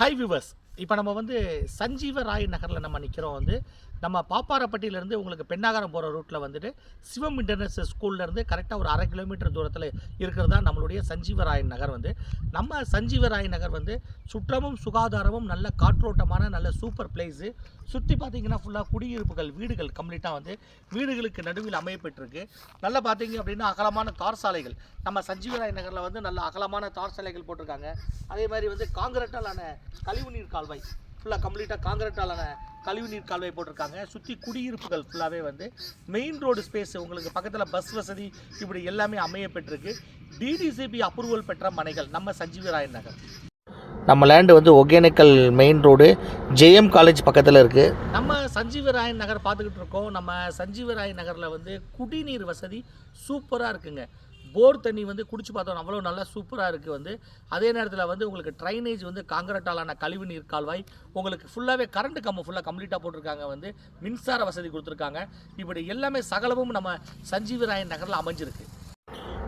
Hi viewers இப்போ நம்ம வந்து சஞ்சீவ ராய் நகரில் நம்ம நிற்கிறோம் வந்து நம்ம பாப்பாரப்பட்டியிலேருந்து உங்களுக்கு பெண்ணாகரம் போகிற ரூட்டில் வந்துட்டு சிவம் இன்டர்நேஷனல் ஸ்கூல்லேருந்து கரெக்டாக ஒரு அரை கிலோமீட்டர் தூரத்தில் இருக்கிறது தான் நம்மளுடைய சஞ்சீவராயன் நகர் வந்து. நம்ம சஞ்சீவராயன் நகர் வந்து சுற்றமும் சுகாதாரமும் நல்ல காற்றோட்டமான நல்ல சூப்பர் பிளேஸு சுற்றி பார்த்தீங்கன்னா ஃபுல்லாக குடியிருப்புகள் வீடுகள் கம்ப்ளீட்டாக வந்து வீடுகளுக்கு நடுவில் அமையப்பட்டிருக்கு நல்லா பார்த்தீங்க அப்படின்னா அகலமான தார் சாலைகள். நம்ம சஞ்சீவராயன் நகரில் வந்து நல்ல அகலமான தார் சாலைகள் போட்டிருக்காங்க. அதே மாதிரி வந்து காங்கிரட்டாலான கழிவுநீர் கால்வாய் ஃபுல்லாக கம்ப்ளீட்டாக காங்கிரட்டாலான கழிவுநீர் கால்வாய் போட்டிருக்காங்க. சுற்றி குடியிருப்புகள் ஃபுல்லாகவே வந்து மெயின் ரோடு ஸ்பேஸ் உங்களுக்கு பக்கத்தில் பஸ் வசதி இப்படி எல்லாமே அமையப்பட்டிருக்கு டிடிசிபி அப்ரூவல் பெற்ற மனைகள் நம்ம சஞ்சீவராயன் நகர் நம்ம லேண்டு வந்து Hogenakkal main road JM college பக்கத்தில் இருக்குது நம்ம சஞ்சீவராயன் நகர் பார்த்துக்கிட்டு இருக்கோம். நம்ம சஞ்சீவராயன் நகரில் வந்து குடிநீர் வசதி சூப்பராக இருக்குங்க. போர் தண்ணி வந்து குடிச்சு பார்த்தோம். அவ்வளோ நல்லா சூப்பராக இருக்குது வந்து. அதே நேரத்தில் வந்து உங்களுக்கு ட்ரைனேஜ் வந்து காங்கிரட்டாலான கழிவு நீர் கால்வாய் உங்களுக்கு ஃபுல்லாகவே கரண்ட் கம்பம் ஃபுல்லாக கம்ப்ளீட்டாக போட்டிருக்காங்க வந்து. மின்சார வசதி கொடுத்துருக்காங்க. இப்படி எல்லாமே சகலமும் நம்ம சஞ்சீவிராயன் நகரில் அமைஞ்சிருக்கு.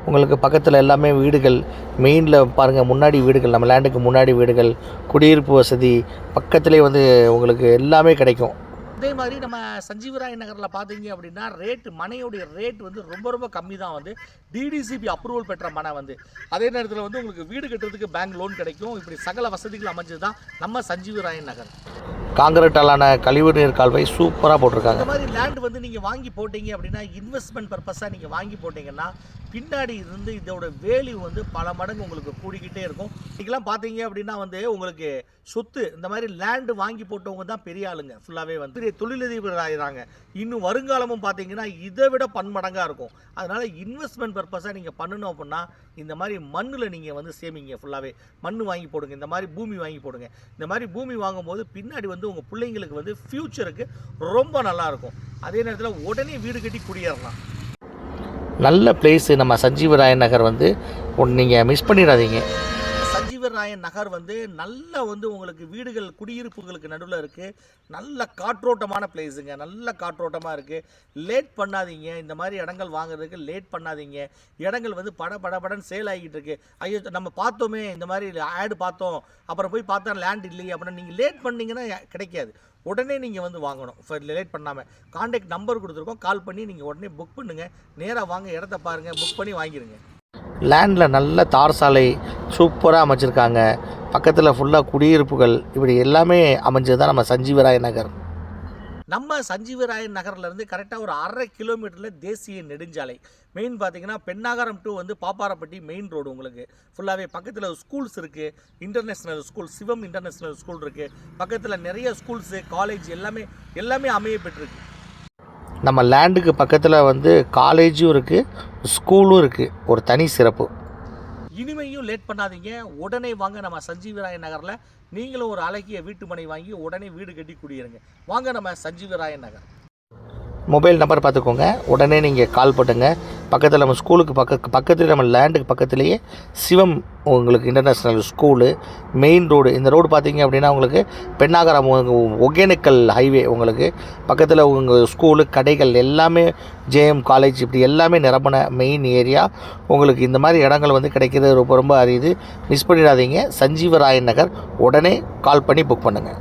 உங்களுக்கு பக்கத்தில் எல்லாமே வீடுகள் மெயினில் பாருங்கள் முன்னாடி வீடுகள் நம்ம லேண்டுக்கு முன்னாடி வீடுகள் குடியிருப்பு வசதி பக்கத்துலேயே வந்து உங்களுக்கு எல்லாமே கிடைக்கும். அதே மாதிரி நம்ம சஞ்சீவராய நகரில் பார்த்தீங்க அப்படின்னா ரேட்டு மனையோடைய ரேட் வந்து ரொம்ப ரொம்ப கம்மி தான் வந்து டிடிசிபி அப்ரூவல் பெற்ற மனை வந்து. அதே நேரத்தில் வந்து உங்களுக்கு வீடு கட்டுறதுக்கு பேங்க் லோன் கிடைக்கும். இப்படி சகல வசதிகள் அமைஞ்சது தான் நம்ம சஞ்சீவராயன் நகர். காங்கிரட்டாலான கழிவுநீர் கால்வாய் சூப்பராக போட்டிருக்காங்க. இந்த மாதிரி லேண்ட் வந்து நீங்கள் வாங்கி போட்டீங்க அப்படின்னா இன்வெஸ்ட்மெண்ட் பர்பஸாக நீங்கள் வாங்கி போட்டிங்கன்னா பின்னாடி இருந்து இதோட வேல்யூ வந்து பல மடங்கு உங்களுக்கு கூடிக்கிட்டே இருக்கும். இன்றைக்கெல்லாம் பார்த்தீங்க அப்படின்னா வந்து உங்களுக்கு சொத்து இந்த மாதிரி லேண்டு வாங்கி போட்டவங்க தான் பெரிய ஆளுங்க. ஃபுல்லாகவே வந்து பெரிய தொழிலதிபர் ஆகிறாங்க இன்னும் வருங்காலமும் பார்த்தீங்கன்னா இதை விட பன்மடங்காக இருக்கும். அதனால் இன்வெஸ்ட்மெண்ட் பர்பஸாக நீங்கள் பண்ணணும் அப்படின்னா இந்த மாதிரி மண்ணில் நீங்கள் வந்து சேமிங்க. ஃபுல்லாகவே மண் வாங்கி போடுங்க இந்த மாதிரி பூமி வாங்கி போடுங்க. இந்த மாதிரி பூமி வாங்கும்போது பின்னாடி வந்து உங்கள் பிள்ளைங்களுக்கு வந்து ஃப்யூச்சருக்கு ரொம்ப நல்லாயிருக்கும் அதே நேரத்தில் உடனே வீடு கட்டி குடியேறலாம். நல்ல பிளேஸு நம்ம சஞ்சீவராயன் நகர் வந்து நீங்கள் மிஸ் பண்ணிடாதீங்க. சுந்தரராயன் நகர் வந்து நல்ல வந்து உங்களுக்கு வீடுகள் குடியிருப்புகளுக்கு நடுவில் இருக்குது நல்ல காற்றோட்டமான பிளேஸுங்க நல்ல காற்றோட்டமாக இருக்குது லேட் பண்ணாதீங்க. இந்த மாதிரி இடங்கள் வாங்குறதுக்கு லேட் பண்ணாதீங்க. இடங்கள் வந்து பட பட படன்னு சேல் ஆகிட்டு இருக்கு. ஐயோ நம்ம பார்த்தோமே இந்த மாதிரி ஆடு பார்த்தோம். அப்புறம் போய் பார்த்தா லேண்ட் இல்லையே அப்படின்னு நீங்கள் லேட் பண்ணிங்கன்னா கிடைக்காது. உடனே நீங்கள் வந்து வாங்கணும். லேட் பண்ணாமல் காண்டாக்ட் நம்பர் கொடுத்துருக்கோம். கால் பண்ணி நீங்கள் உடனே புக் பண்ணுங்கள் நேராக வாங்க. இடத்த பாருங்கள் புக் பண்ணி வாங்கிடுங்க லேண்டில் நல்ல தார் சாலை சூப்பராக அமைச்சிருக்காங்க. பக்கத்தில் ஃபுல்லாக குடியிருப்புகள் இப்படி எல்லாமே அமைஞ்சது தான் நம்ம சஞ்சீவராய நகர். நம்ம சஞ்சீவராயன் நகர்லேருந்து கரெக்டாக ஒரு அரை கிலோமீட்டரில் தேசிய நெடுஞ்சாலை. மெயின் பார்த்தீங்கன்னா பெண்ணாகரம் டு வந்து பாப்பாரப்பட்டி மெயின் ரோடு உங்களுக்கு. ஃபுல்லாகவே பக்கத்தில் ஸ்கூல்ஸ் இருக்குது international school Sivam international school இருக்குது பக்கத்தில் நிறைய ஸ்கூல்ஸு காலேஜ் எல்லாமே எல்லாமே அமைய பெற்றிருக்கு நம்ம லேண்டுக்கு பக்கத்தில் வந்து காலேஜும் இருக்குது ஸ்கூலும் இருக்குது ஒரு தனி சிறப்பு. இனிமையும் லேட் பண்ணாதீங்க. உடனே வாங்க நம்ம சஞ்சீவராய நகரில் நீங்களும் ஒரு அழகிய வீட்டு மனை வாங்கி உடனே வீடு கட்டி குடியிருங்க. வாங்க நம்ம சஞ்சீவராய நகர். மொபைல் நம்பர் பார்த்துக்கோங்க. உடனே நீங்கள் கால் பண்ணுங்க பக்கத்தில் நம்ம ஸ்கூலுக்கு பக்க பக்கத்தில் நம்ம லேண்டுக்கு பக்கத்துலேயே சிவம் உங்களுக்கு இன்டர்நேஷ்னல் ஸ்கூலு மெயின் ரோடு இந்த ரோடு பார்த்தீங்க அப்படின்னா உங்களுக்கு பெண்ணாகரம் ஒகேனக்கல் ஹைவே உங்களுக்கு. பக்கத்தில் உங்கள் ஸ்கூலு கடைகள் எல்லாமே ஜேஎம் காலேஜ் இப்படி எல்லாமே நிரம்பின மெயின் ஏரியா உங்களுக்கு இந்த மாதிரி இடங்கள் வந்து கிடைக்கிறது ரொம்ப ரொம்ப அரியுது மிஸ் பண்ணிடாதீங்க. சஞ்சீவராயன் நகர். உடனே கால் பண்ணி புக் பண்ணுங்கள்